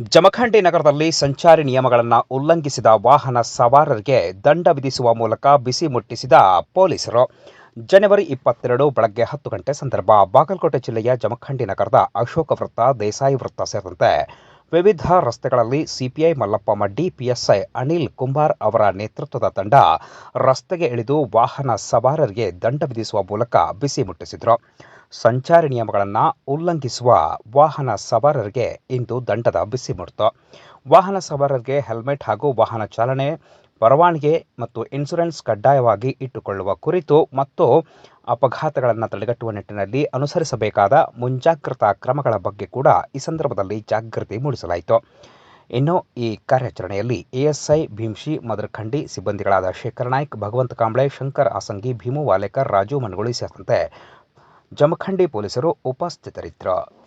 ಜಮಖಂಡಿ ನಗರದಲ್ಲಿ ಸಂಚಾರಿ ನಿಯಮಗಳನ್ನು ಉಲ್ಲಂಘಿಸಿದ ವಾಹನ ಸವಾರರಿಗೆ ದಂಡ ವಿಧಿಸುವ ಮೂಲಕ ಬಿಸಿ ಮುಟ್ಟಿಸಿದ ಪೊಲೀಸರು. ಜನವರಿ ಇಪ್ಪತ್ತೆರಡು ಬೆಳಗ್ಗೆ ಹತ್ತು ಗಂಟೆ ಸಂದರ್ಭ ಬಾಗಲಕೋಟೆ ಜಿಲ್ಲೆಯ ಜಮಖಂಡಿ ನಗರದ ಅಶೋಕ ವೃತ್ತ ದೇಸಾಯಿ ವೃತ್ತ ಸೇರಿದಂತೆ ವಿವಿಧ ರಸ್ತೆಗಳಲ್ಲಿ ಸಿಪಿಐ ಮಲ್ಲಪ್ಪ ಮಡ್ಡಿ, ಪಿಎಸ್ಐ ಅನಿಲ್ ಕುಂಬಾರ್ ಅವರ ನೇತೃತ್ವದ ತಂಡ ರಸ್ತೆಗೆ ಇಳಿದು ವಾಹನ ಸವಾರರಿಗೆ ದಂಡ ವಿಧಿಸುವ ಮೂಲಕ ಬಿಸಿ ಮುಟ್ಟಿಸಿದರು. ಸಂಚಾರಿ ನಿಯಮಗಳನ್ನು ಉಲ್ಲಂಘಿಸುವ ವಾಹನ ಸವಾರರಿಗೆ ಇಂದು ದಂಡದ ಬಿಸಿ ಮುಟ್ಟಿತು ವಾಹನ ಸವಾರರಿಗೆ ಹೆಲ್ಮೆಟ್ ಹಾಗೂ ವಾಹನ ಚಾಲನೆ ಪರವಾನಗಿ ಮತ್ತು ಇನ್ಶೂರೆನ್ಸ್ ಕಡ್ಡಾಯವಾಗಿ ಇಟ್ಟುಕೊಳ್ಳುವ ಕುರಿತು ಮತ್ತು ಅಪಘಾತಗಳನ್ನು ತಡೆಗಟ್ಟುವ ನಿಟ್ಟಿನಲ್ಲಿ ಅನುಸರಿಸಬೇಕಾದ ಮುಂಜಾಗ್ರತಾ ಕ್ರಮಗಳ ಬಗ್ಗೆ ಕೂಡ ಈ ಸಂದರ್ಭದಲ್ಲಿ ಜಾಗೃತಿ ಮೂಡಿಸಲಾಯಿತು. ಇನ್ನು ಈ ಕಾರ್ಯಾಚರಣೆಯಲ್ಲಿ ಎಎಸ್ಐ ಭೀಮ್ಶಿ, ಮದರ್ಖಂಡಿ ಸಿಬ್ಬಂದಿಗಳಾದ ಶೇಖರ್ ನಾಯ್ಕ್, ಭಗವಂತ ಕಾಂಬ್ಳೆ, ಶಂಕರ್ ಆಸಂಗಿ ಭೀಮು ವಾಲೇಕರ್, ರಾಜು ಮನಗುಳಿ ಸೇರಿದಂತೆ ಜಮಖಂಡಿ ಪೊಲೀಸರು ಉಪಸ್ಥಿತರಿದ್ದರು.